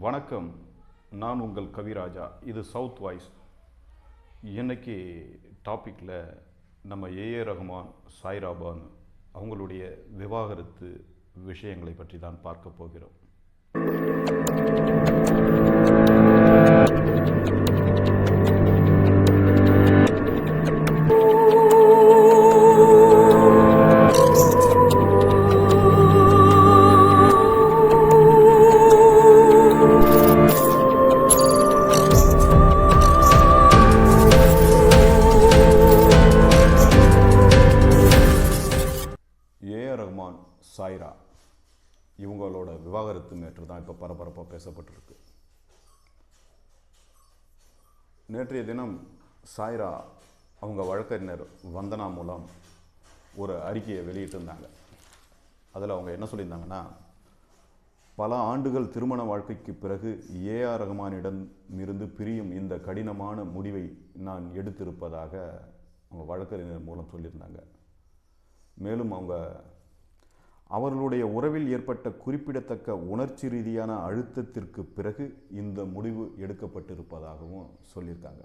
வணக்கம். நான் உங்கள் கவிராஜா. இது சவுத் வாய்ஸ். இன்னைக்கு டாப்பிக்கில் நம்ம ஏஏ ரஹ்மான் சாய்ராபான் அவங்களுடைய விவாகரத்து விஷயங்களை பற்றி தான் பார்க்க போகிறோம். சாய்ரா இவங்களோட விவாகரத்து மேற்று தான் இப்போ பரபரப்பாக பேசப்பட்டிருக்கு. நேற்றைய தினம் சாய்ரா அவங்க வழக்கறிஞர் வந்தனா மூலம் ஒரு அறிக்கையை வெளியிட்டிருந்தாங்க. அதில் அவங்க என்ன சொல்லியிருந்தாங்கன்னா பல ஆண்டுகள் திருமண வாழ்க்கைக்கு பிறகு ஏஆர் ரஹ்மானிடம் இருந்து பிரியும் இந்த கடினமான முடிவை நான் எடுத்திருப்பதாக அவங்க வழக்கறிஞர் மூலம் சொல்லியிருந்தாங்க. மேலும் அவங்க அவர்களுடைய உறவில் ஏற்பட்ட குறிப்பிடத்தக்க உணர்ச்சி ரீதியான அழுத்தத்திற்கு பிறகு இந்த முடிவு எடுக்கப்பட்டிருப்பதாகவும் சொல்லியிருக்காங்க.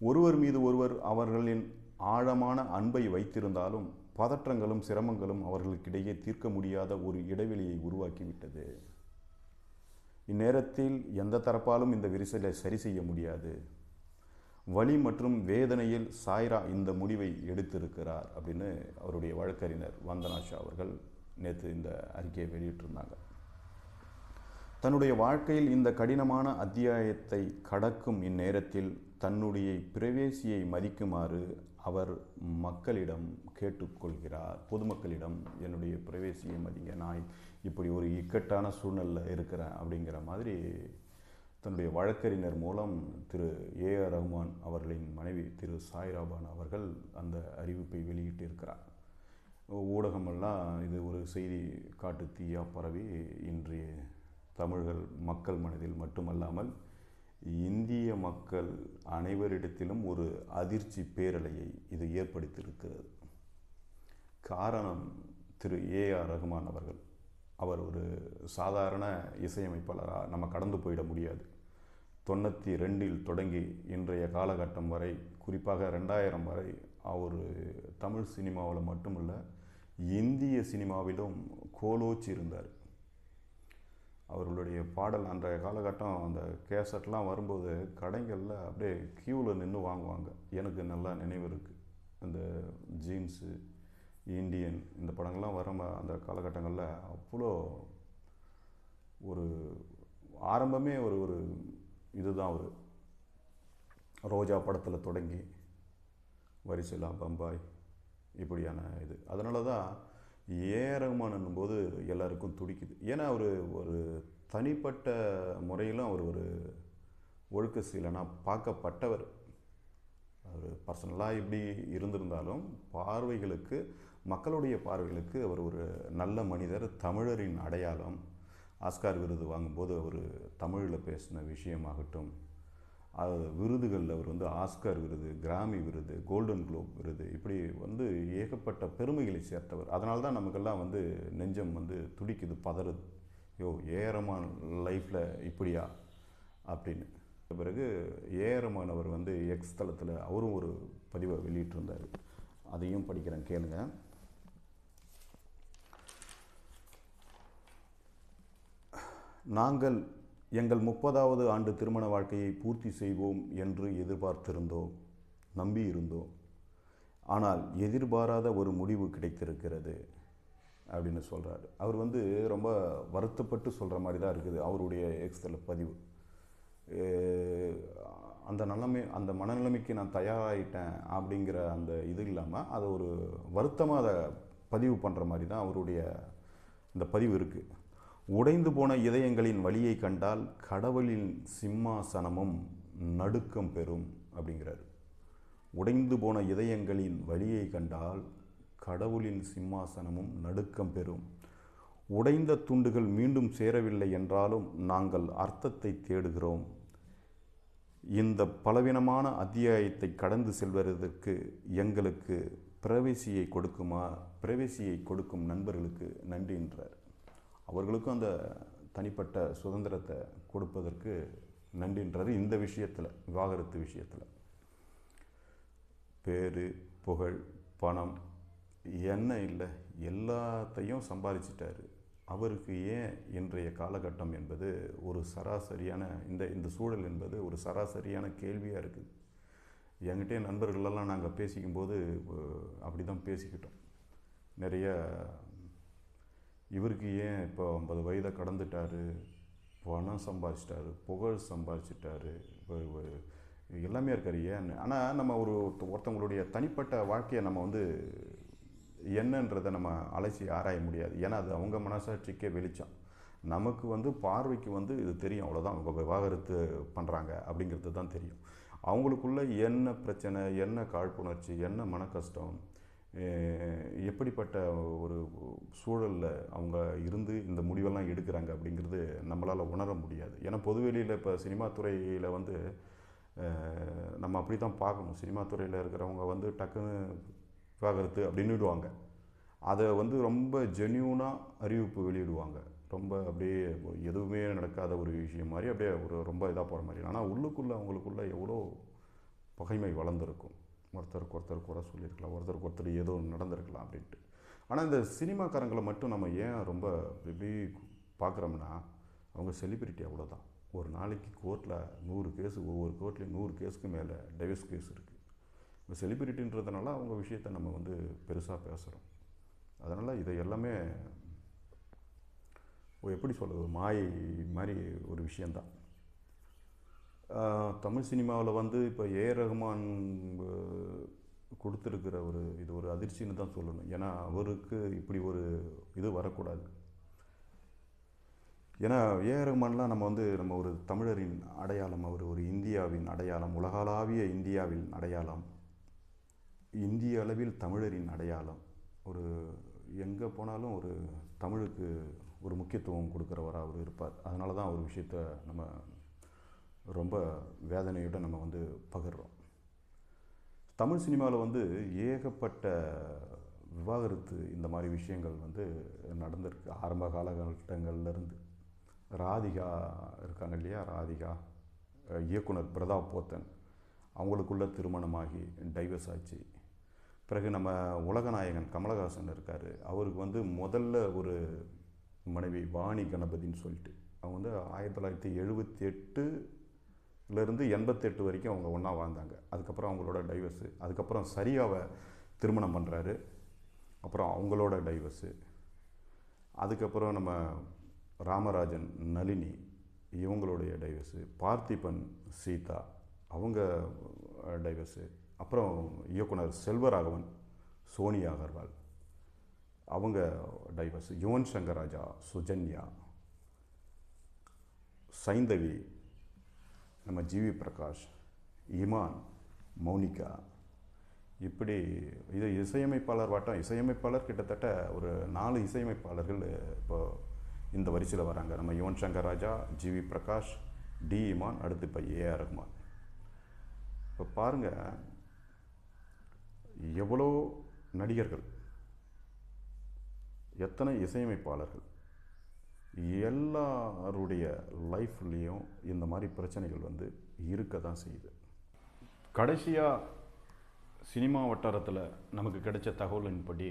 ஒருவர் மீது ஒருவர் அவர்களின் ஆழமான அன்பை வைத்திருந்தாலும் பதற்றங்களும் சிரமங்களும் அவர்களுக்கிடையே தீர்க்க முடியாத ஒரு இடைவெளியை உருவாக்கிவிட்டது. இந்நேரத்தில் எந்த தரப்பாலும் இந்த விரிசலை சரி செய்ய முடியாது. வலி மற்றும் வேதனையில் சாய்ரா இந்த முடிவை எடுத்திருக்கிறார் அப்படின்னு அவருடைய வழக்கறிஞர் வந்தனா ஷா அவர்கள் நேற்று இந்த அறிக்கையை வெளியிட்டிருந்தாங்க. தன்னுடைய வாழ்க்கையில் இந்த கடினமான அத்தியாயத்தை கடக்கும் இந்நேரத்தில் தன்னுடைய பிரவேசியை மதிக்குமாறு அவர் மக்களிடம் கேட்டுக்கொள்கிறார். பொதுமக்களிடம் என்னுடைய பிரவேசியை மதிங்க நான் இப்படி ஒரு இக்கட்டான சூழ்நிலையில் இருக்கிறேன் அப்படிங்கிற மாதிரி தன்னுடைய வழக்கறிஞர் மூலம் திரு ஏ ஆர் ரஹ்மான் அவர்களின் மனைவி திரு சாய்ராபான் அவர்கள் அந்த அறிவிப்பை வெளியிட்டிருக்கிறார். ஊடகமெல்லாம் இது ஒரு செய்தி காட்டு தீயா பரவி இன்றைய தமிழர்கள் மக்கள் மனதில் மட்டுமல்லாமல் இந்திய மக்கள் அனைவரிடத்திலும் ஒரு அதிர்ச்சி பேரலையை இது ஏற்படுத்தியிருக்கிறது. காரணம் திரு ஏ ஆர் ரஹ்மான் அவர்கள். அவர் ஒரு சாதாரண இசையமைப்பாளராக நம்ம கடந்து போயிட முடியாது. தொண்ணூற்றி ரெண்டில் தொடங்கி இன்றைய காலகட்டம் வரை குறிப்பாக ரெண்டாயிரம் வரை அவர் தமிழ் சினிமாவில் மட்டுமல்ல இந்திய சினிமாவிலும் கோலோச்சி இருந்தார். அவர்களுடைய பாடல் அன்றைய காலகட்டம் அந்த கேசட்லாம் வரும்போது கடைகளில் அப்படியே க்யூவில் நின்று வாங்குவாங்க. எனக்கு நல்லா நினைவு இருக்குது அந்த ஜீன்ஸு இந்தியன் இந்த படங்கள்லாம் வர அந்த காலகட்டங்களில் அவ்வளோ ஒரு ஆரம்பமே ஒரு ஒரு இதுதான் ஒரு ரோஜா படத்தில் தொடங்கி வரிசலா பம்பாய் இப்படியான இது. அதனால தான் ஏ ரகுமான் போது எல்லாருக்கும் துடிக்குது. ஏன்னா அவர் ஒரு தனிப்பட்ட முறையிலும் அவர் ஒரு ஒழுக்க சீலனாக பார்க்கப்பட்டவர். அவர் பர்சனலாக இப்படி இருந்திருந்தாலும் பார்வைகளுக்கு மக்களுடைய பார்வைகளுக்கு அவர் ஒரு நல்ல மனிதர் தமிழரின் அடையாளம் ஆஸ்கார் விருது வாங்கும்போது அவர் தமிழில் பேசின விஷயமாகட்டும் அது விருதுகளில் அவர் வந்து ஆஸ்கார் விருது கிராமி விருது கோல்டன் குளோப் விருது இப்படி வந்து ஏகப்பட்ட பெருமைகளை சேர்த்தவர். அதனால தான் நமக்கெல்லாம் வந்து நெஞ்சம் வந்து துடிக்குது பதறுது. யோ ஏரமான் லைஃப்பில் இப்படியா? அப்படின்னு. பிறகு ஏரமானவர் அவர் வந்து எக்ஸ் தளத்தில் அவரும் ஒரு பதிவை வெளியிட்டிருந்தார். அதையும் படிக்கிறேன் கேளுங்கள் நாங்கள் எங்கள் முப்பதாவது ஆண்டு திருமண வாழ்க்கையை பூர்த்தி செய்வோம் என்று எதிர்பார்த்திருந்தோம் நம்பியிருந்தோம். ஆனால் எதிர்பாராத ஒரு முடிவு கிடைத்திருக்கிறது அப்படின்னு சொல்கிறாரு அவர் வந்து ரொம்ப வருத்தப்பட்டு சொல்கிற மாதிரி தான் இருக்குது அவருடைய எக்ஸ்தல பதிவு. அந்த நிலைமை அந்த மனநிலைமைக்கு நான் தயாராகிட்டேன் அப்படிங்கிற அந்த இது இல்லாமல் அதை ஒரு வருத்தமாக அதை பதிவு பண்ணுற மாதிரி தான் அவருடைய இந்த பதிவு இருக்குது உடைந்து போன இதயங்களின் வழியை கண்டால் கடவுளின் சிம்மாசனமும் நடுக்கம் பெறும் அப்படிங்கிறார். உடைந்து போன இதயங்களின் வழியை கண்டால் கடவுளின் சிம்மாசனமும் நடுக்கம் பெறும். உடைந்த துண்டுகள் மீண்டும் சேரவில்லை என்றாலும் நாங்கள் அர்த்தத்தை தேடுகிறோம். இந்த பலவீனமான அத்தியாயத்தை கடந்து செல்வதற்கு எங்களுக்கு பிரவேசியை கொடுக்குமா பிரவேசியை கொடுக்கும் நண்பர்களுக்கு நன்றி என்றார். அவர்களுக்கும் அந்த தனிப்பட்ட சுதந்திரத்தை கொடுப்பதற்கு நன்றின்றது இந்த விஷயத்தில் விவாகரத்து விஷயத்தில். பேர் புகழ் பணம் என்ன இல்லை எல்லாத்தையும் சம்பாதிச்சிட்டாரு அவருக்கு ஏன் இன்றைய காலகட்டம் என்பது ஒரு சராசரியான இந்த இந்த சூழல் என்பது ஒரு சராசரியான கேள்வியாக இருக்குது என்கிட்டே நண்பர்களெல்லாம் நாங்கள் பேசிக்கும்போது அப்படி தான் பேசிக்கிட்டோம். நிறைய இவருக்கு ஏன் இப்போ ஐம்பது வயதை கடந்துட்டாரு? பணம் சம்பாதிச்சிட்டாரு புகழ் சம்பாதிச்சிட்டாரு எல்லாமே இருக்காரு. ஏன்? ஆனால் நம்ம ஒரு ஒருத்தவங்களுடைய தனிப்பட்ட வாழ்க்கையை நம்ம வந்து என்னன்றதை நம்ம அலசி ஆராய முடியாது. ஏன்னா அது அவங்க மனசாட்சிக்கே வெளிச்சம். நமக்கு வந்து பார்வைக்கு வந்து இது தெரியும். அவ்வளோதான் அவங்க விவாகரத்து பண்ணுறாங்க அப்படிங்கிறது தான் தெரியும். அவங்களுக்குள்ள என்ன பிரச்சனை என்ன காழ்ப்புணர்ச்சி என்ன மன கஷ்டம் எப்படிப்பட்ட ஒரு சூழலில் அவங்க இருந்து இந்த முடிவெல்லாம் எடுக்கிறாங்க அப்படிங்கிறது நம்மளால் உணர முடியாது. ஏன்னா பொதுவெளியில் இப்போ சினிமா துறையில் வந்து நம்ம அப்படி தான் பார்க்கணும். சினிமா துறையில் இருக்கிறவங்க வந்து டக்குன்னு விவாகரத்து அப்படின்னுடுவாங்க. அதை வந்து ரொம்ப ஜென்யூனாக அறிவிப்பு வெளியிடுவாங்க. ரொம்ப அப்படியே எதுவுமே நடக்காத ஒரு விஷயம் மாதிரி அப்படியே ஒரு ரொம்ப இதாக போகிற மாதிரி. ஆனால் உள்ளுக்குள்ளே அவங்களுக்குள்ளே எவ்வளோ பகைமை வளர்ந்துருக்கும். ஒருத்தருக்கு ஒருத்தர் குறை சொல்லியிருக்கலாம் ஒருத்தருக்கு ஒருத்தர் ஏதோ நடந்திருக்கலாம் அப்படின்ட்டு. ஆனால் இந்த சினிமாக்காரங்களை மட்டும் நம்ம ஏன் ரொம்ப எப்படி பார்க்குறோம்னா அவங்க செலிபிரிட்டி அவ்வளோதான் ஒரு நாளைக்கு கோர்ட்டில் நூறு கேஸ் ஒவ்வொரு கோர்ட்லேயும் நூறு கேஸுக்கு மேலே டைவர்ஸ் கேஸ் இருக்குது இப்போ செலிபிரிட்டின்றதுனால அவங்க விஷயத்தை நம்ம வந்து பெருசாக பேசுகிறோம் அதனால் இதை எல்லாமே எப்படி சொல்கிறது மாயை மாதிரி ஒரு விஷயந்தான் தமிழ் சினிமாவில் வந்து இப்போ ஏ. ரஹ்மான் கொடுத்துருக்கிற ஒரு இது ஒரு அதிர்ச்சின்னு தான் சொல்லணும். ஏன்னா அவருக்கு இப்படி ஒரு இது வரக்கூடாது. ஏன்னா ஏ. ரஹ்மான்லாம் நம்ம வந்து நம்ம ஒரு தமிழரின் அடையாளம் அவர் ஒரு இந்தியாவின் அடையாளம் உலகளாவிய இந்தியாவின் அடையாளம் இந்திய அளவில் தமிழரின் அடையாளம். ஒரு எங்கே போனாலும் ஒரு தமிழுக்கு ஒரு முக்கியத்துவம் கொடுக்குறவராக அவர் இருப்பார். அதனால தான் ஒரு விஷயத்த நம்ம ரொம்ப வேதனையோடு நம்ம வந்து பகிர்றோம். தமிழ் சினிமாவில் வந்து ஏகப்பட்ட விவாகரத்து இந்த மாதிரி விஷயங்கள் வந்து நடந்திருக்கு. ஆரம்ப காலகட்டங்கள்லேருந்து. ராதிகா இருக்காங்க இல்லையா? ராதிகா இயக்குனர் பிரதாப் போத்தன். அவங்களுக்குள்ள திருமணமாகி டைவர்ஸ் ஆச்சு. பிறகு நம்ம உலகநாயகன் கமலஹாசன் இருக்கார். அவருக்கு வந்து முதல்ல ஒரு மனைவி வாணி கணபதின்னு சொல்லிட்டு. அவங்க வந்து ஆயிரத்தி தொள்ளாயிரத்தி எழுபத்தி எட்டுலேருந்து எண்பத்தெட்டு வரைக்கும் அவங்க ஒன்றா வாழ்ந்தாங்க. அதுக்கப்புறம் அவங்களோட டைவர்ஸு அதுக்கப்புறம் சரியாவை திருமணம் பண்ணுறாரு அப்புறம் அவங்களோட டைவர்ஸு அதுக்கப்புறம் நம்ம ராமராஜன் நளினி இவங்களுடைய டைவர்ஸு பார்த்திபன் சீதா அவங்க டைவர்ஸு அப்புறம் இயக்குனர் செல்வராகவன் சோனி அகர்வால் அவங்க டைவர்ஸ் யுவன் சங்கர் ராஜா சுஜன்யா சைந்தவி நம்ம ஜிவி பிரகாஷ் இமான் மௌனிகா. இப்படி இது இசையமைப்பாளர் வாட்டம். இசையமைப்பாளர் கிட்டத்தட்ட ஒரு நாலு இசையமைப்பாளர்கள் இப்போ இந்த வரிசையில் வராங்க. நம்ம யுவன் சங்கர் ராஜா ஜிவி பிரகாஷ் டி இமான் அடுத்து இப்போ ஏஆர் ரஹ்மான் இப்போ பாருங்கள் எவ்வளோ நடிகர்கள் எத்தனை இசையமைப்பாளர்கள் எல்லாருடைய லைஃப்லேயும் இந்த மாதிரி பிரச்சனைகள் வந்து இருக்க தான் செய்யுது. கடைசியாக சினிமா வட்டாரத்தில் நமக்கு கிடைச்ச தகவலின்படி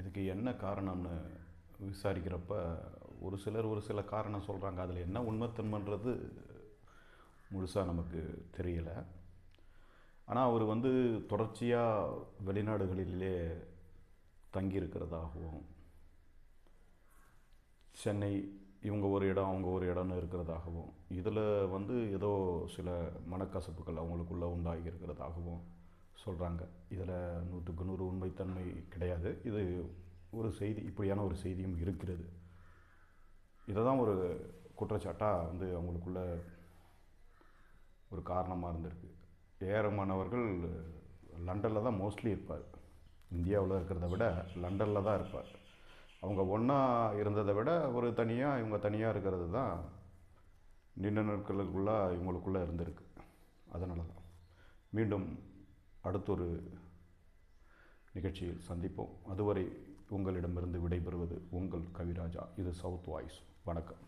இதுக்கு என்ன காரணம்னு விசாரிக்கிறப்ப ஒரு சிலர் ஒரு சில காரணம் சொல்கிறாங்க அதில் என்ன உண்மைத்தன்மைன்றது முழுசாக நமக்கு தெரியலை. ஆனால் அவர் வந்து தொடர்ச்சியாக வெளிநாடுகளிலே தங்கியிருக்கிறதாகவும் சென்னை இவங்க ஒரு இடம் அவங்க ஒரு இடம்னு இருக்கிறதாகவும் இதில் வந்து ஏதோ சில மனக்கசப்புகள் அவங்களுக்குள்ளே உண்டாகி இருக்கிறதாகவும் சொல்கிறாங்க இதில் நூற்றுக்கு நூறு உண்மைத்தன்மை கிடையாது. இது ஒரு செய்தி இப்படியான ஒரு செய்தியும் இருக்கிறது. இதை தான் ஒரு குற்றச்சாட்டாக வந்து அவங்களுக்குள்ள ஒரு காரணமாக இருந்திருக்கு. ஏரமானவர்கள் லண்டனில் தான் மோஸ்ட்லி இருப்பார். இந்தியாவில் இருக்கிறத விட லண்டனில் தான் இருப்பார். அவங்க ஒன்றா இருந்ததை விட ஒரு தனியாக இவங்க தனியாக இருக்கிறது தான் நீண்ட நாட்களுக்குள்ளே இவங்களுக்குள்ளே இருந்திருக்கு. அதனால தான் மீண்டும் அடுத்தொரு நிகழ்ச்சியில் சந்திப்போம். அதுவரை உங்களிடமிருந்து விடைபெறுவது உங்கள் கவிராஜா. இது சவுத் வாய்ஸ் வணக்கம்.